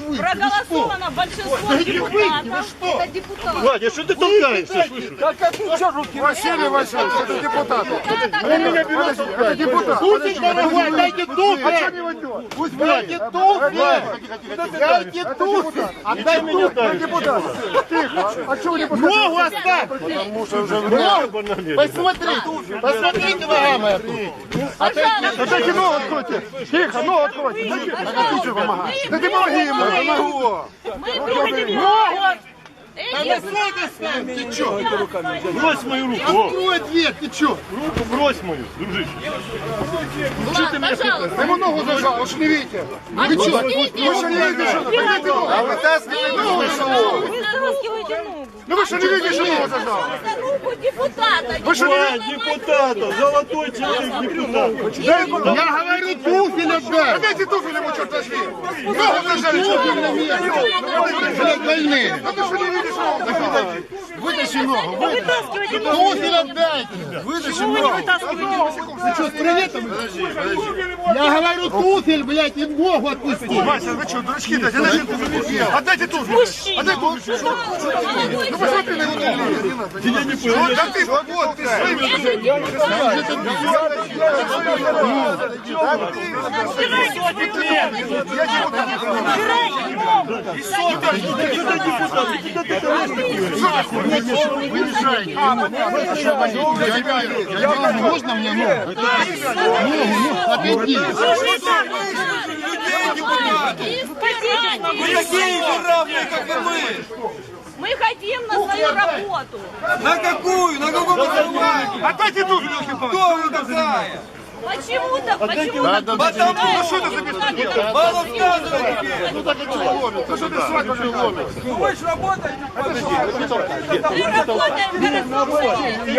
не выйти. Проголосовано большинство депутатов. Это депутаты. Владя, что ты толкаешься, слышишь? Василий Васильевич, это депутат. Это депутат. Туфель, дорогой, дайте туфель! Пусть Дайте туфель! Дайте туфель! Отдай мне туфель! депутат. Тихо. А что вы не Ногу оставь! Потому что уже Ногу! Посмотрите! Посмотрите ногами! Пожалуйста. Дайте ногу откройте. Тихо, ногу откройте. Дайте, дайте что помогать. Дайте помоги ему. Помогу. Мы против Ногу! Эти Ты что? Брось мою руку, о, Открой дверь, ты что? руку брось мою, дружище. Ладно, пожалуйста. Ему ногу зажал, вы что не видите? Вы что? Вы что не видите, что Дайте ногу. А вытаскивай ногу из салона. Вы затаскиваете ногу. Ну вы что не видите, что ногу зажал? За руку депутата. Вы что не Ой, видите? депутата, золотой человек депутат. Дай ему ногу. Я говорю, туфель отдай. Отдайте туфель ему, черт возьми. Ногу зажали, что ты на меня? Блядь, больные. Да ты что не видишь, что ногу зажал? Вытащи ногу. Вытаскивайте ногу. Туфель отдайте. Вытащи ногу. Ты что, с приветом? Я говорю, туфель, блядь, и ногу отпусти. Вася, вы что, дурачки дайте? Отдайте туфель. Отдайте туфель. Ну посмотри на него. Я не понял. Вот, да ты, вот, ты своим Вы мешаете. Я можно мне ногу? Ногу, ну, отойди. Мы такие же равные, как и мы. Мы хотим на свою работу. На какую? На каком основании? Отдайте туфель, Кто вы такая? Почему-то, почему-то. Потому что это за беспредел? Мало теперь. Ну так и что ломит? Ну что ты свадьбу ломишь? Вы же работаете. Мы работаем в городском совете.